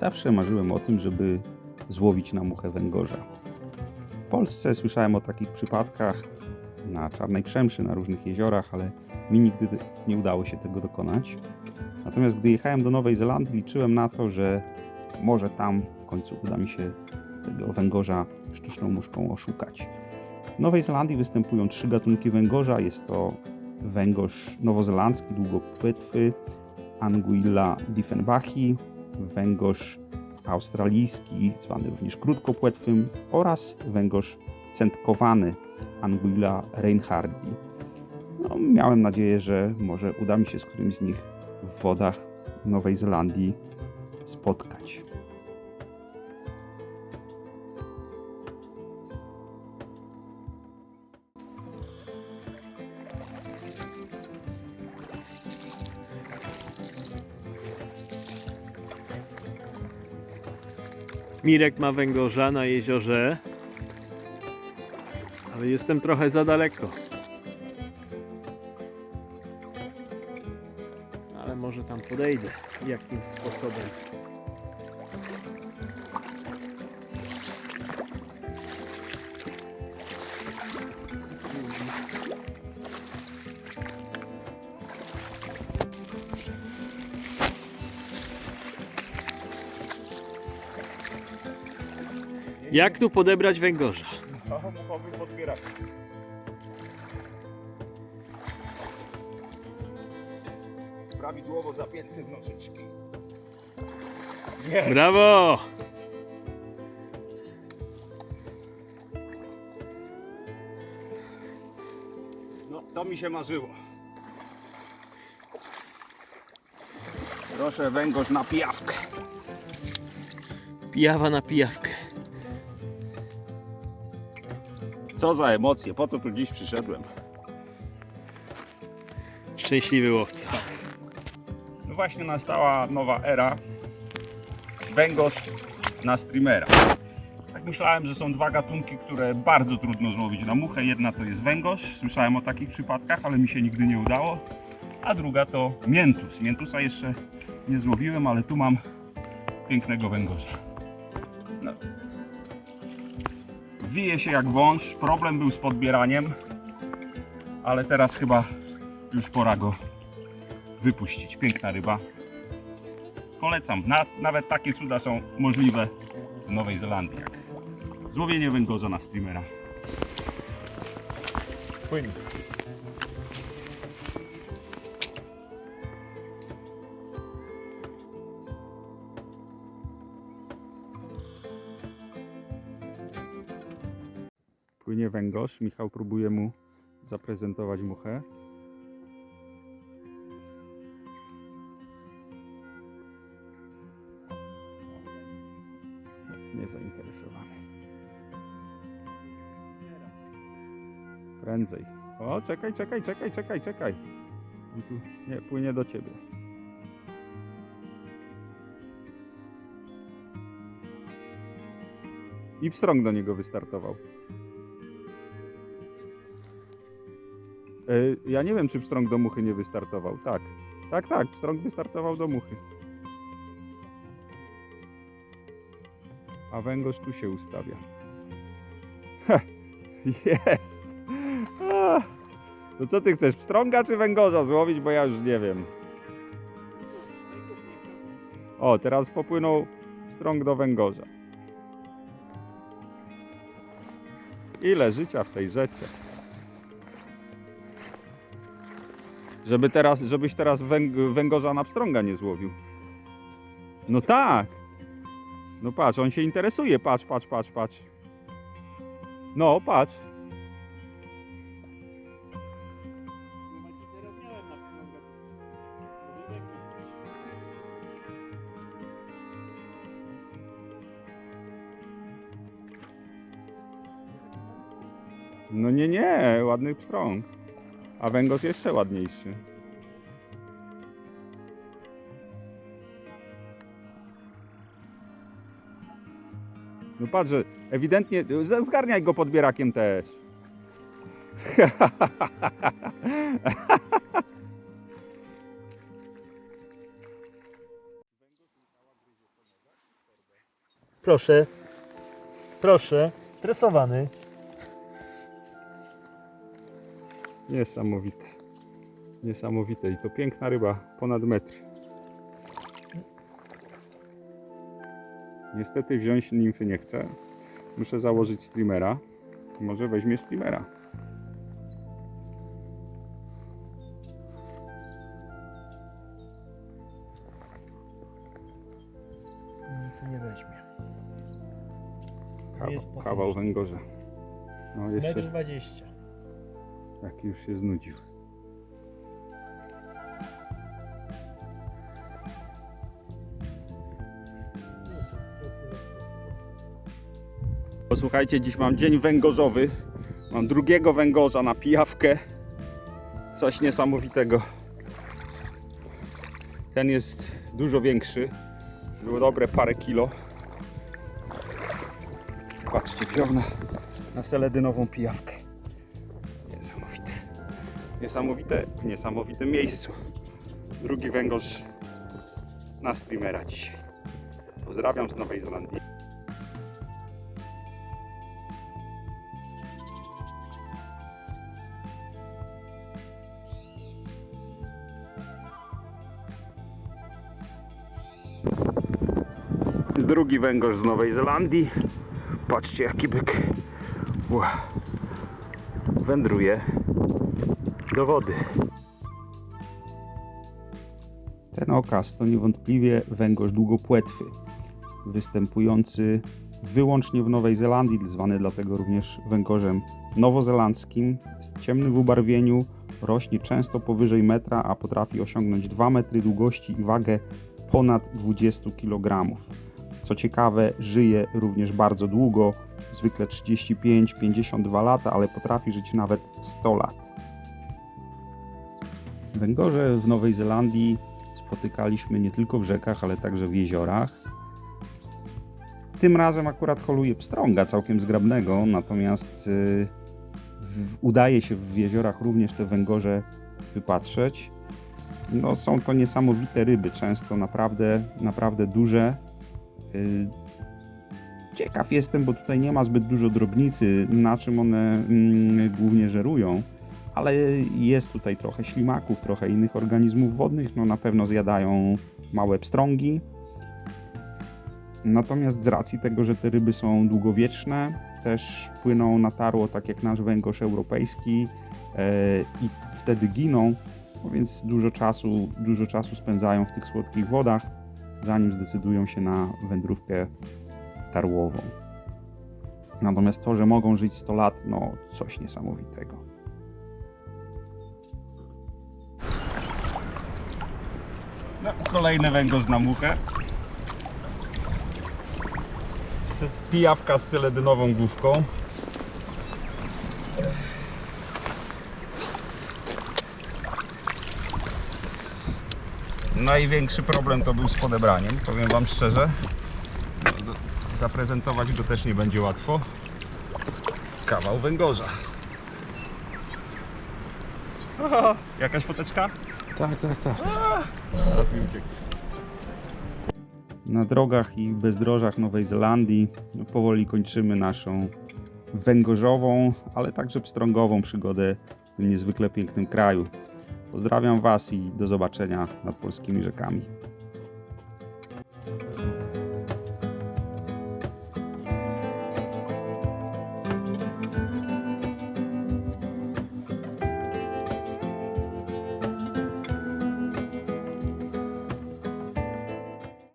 Zawsze marzyłem o tym, żeby złowić na muchę węgorza. W Polsce słyszałem o takich przypadkach na Czarnej Przemszy, na różnych jeziorach, ale mi nigdy nie udało się tego dokonać. Natomiast gdy jechałem do Nowej Zelandii, liczyłem na to, że może tam w końcu uda mi się tego węgorza sztuczną muszką oszukać. W Nowej Zelandii występują trzy gatunki węgorza. Jest to węgorz nowozelandzki, długopłetwy, Anguilla diefenbachi, węgorz australijski, zwany również krótkopłetwym oraz węgorz centkowany Anguilla reinhardti. No, miałem nadzieję, że może uda mi się z którymś z nich w wodach Nowej Zelandii spotkać. Mirek ma węgorza na jeziorze, ale jestem trochę za daleko. Ale może tam podejdę jakimś sposobem. Jak tu podebrać węgorza? Muchowy podbierak. Prawidłowo zapięty w nożyczki. Brawo! No, to mi się marzyło. Proszę węgorz na pijawkę. Pijawa na pijawkę. Co za emocje, po to tu dziś przyszedłem. Szczęśliwy łowca. No właśnie nastała nowa era. Węgorz na streamera. Tak myślałem, że są dwa gatunki, które bardzo trudno złowić na muchę. Jedna to jest węgorz, słyszałem o takich przypadkach, ale mi się nigdy nie udało. A druga to miętus. Miętusa jeszcze nie złowiłem, ale tu mam pięknego węgorza. No. Wije się jak wąż. Problem był z podbieraniem, ale teraz chyba już pora go wypuścić. Piękna ryba. Polecam. Na, nawet takie cuda są możliwe w Nowej Zelandii. Jak złowienie węgorza na streamera. Płyń. Płynie węgorz. Michał próbuje mu zaprezentować muchę. Nie zainteresowany. Prędzej. O, czekaj, czekaj, czekaj, czekaj, czekaj. Nie płynie do ciebie. Ipstrong do niego wystartował. Ja nie wiem, czy Pstrąg do muchy nie wystartował. Tak. Tak, tak, Pstrąg wystartował do muchy. A węgorz tu się ustawia. Ha, jest! A, to co ty chcesz, pstrąga czy węgorza złowić, bo ja już nie wiem. O, teraz popłynął strąg do węgorza. Ile życia w tej rzece. Żeby teraz, żebyś teraz węg węgorza na pstrąga nie złowił. No tak. No patrz, on się interesuje. Patrz, patrz, patrz, patrz. No, patrz. No nie, nie, ładny pstrąg. A węgorz jeszcze ładniejszy. No patrz, ewidentnie, zgarniaj go podbierakiem też. Proszę. Proszę. Stresowany. Niesamowite. Niesamowite i to piękna ryba, ponad metr. Niestety wziąć nimfy nie chcę. Muszę założyć streamera. Może weźmie streamera. Nic nie weźmie. Kawał, kawał węgorza. No jeszcze, dwadzieścia. Jak już się znudził. Posłuchajcie, dziś mam dzień węgorzowy. Mam drugiego węgorza na pijawkę. Coś niesamowitego. Ten jest dużo większy. Było dobre parę kilo. Patrzcie, wziął na, na seledynową pijawkę. Niesamowite. W niesamowitym miejscu. Drugi węgorz na streamera dzisiaj. Pozdrawiam z Nowej Zelandii. Drugi węgorz z Nowej Zelandii. Patrzcie jaki byk. Ła. Wędruje do wody. Ten okaz to niewątpliwie węgorz długopłetwy, występujący wyłącznie w Nowej Zelandii, zwany dlatego również węgorzem nowozelandzkim. Jest ciemny w ubarwieniu, rośnie często powyżej metra, a potrafi osiągnąć 2 metry długości i wagę ponad 20 kg. Co ciekawe, żyje również bardzo długo, zwykle 35-52 lata, ale potrafi żyć nawet 100 lat. Węgorze w Nowej Zelandii spotykaliśmy nie tylko w rzekach, ale także w jeziorach. Tym razem akurat holuje pstrąga całkiem zgrabnego, natomiast y, w, udaje się w jeziorach również te węgorze wypatrzeć. No, są to niesamowite ryby, często naprawdę, naprawdę duże. Y, Ciekaw jestem, bo tutaj nie ma zbyt dużo drobnicy, na czym one mm, głównie żerują, ale jest tutaj trochę ślimaków, trochę innych organizmów wodnych, no na pewno zjadają małe pstrągi. Natomiast z racji tego, że te ryby są długowieczne, też płyną na tarło, tak jak nasz węgorz europejski e, i wtedy giną, no więc dużo czasu, dużo czasu spędzają w tych słodkich wodach, zanim zdecydują się na wędrówkę tarłową. Natomiast to, że mogą żyć 100 lat, no coś niesamowitego. No, kolejny węgorz na muchę. Pijawka z seledynową główką. Największy problem to był z podebraniem, powiem Wam szczerze. Zaprezentować go też nie będzie łatwo. Kawał węgorza. Aha, jakaś foteczka? Tak, tak, tak. Teraz mi uciekł. Na drogach i bezdrożach Nowej Zelandii powoli kończymy naszą węgorzową, ale także pstrągową przygodę w tym niezwykle pięknym kraju. Pozdrawiam Was i do zobaczenia nad polskimi rzekami.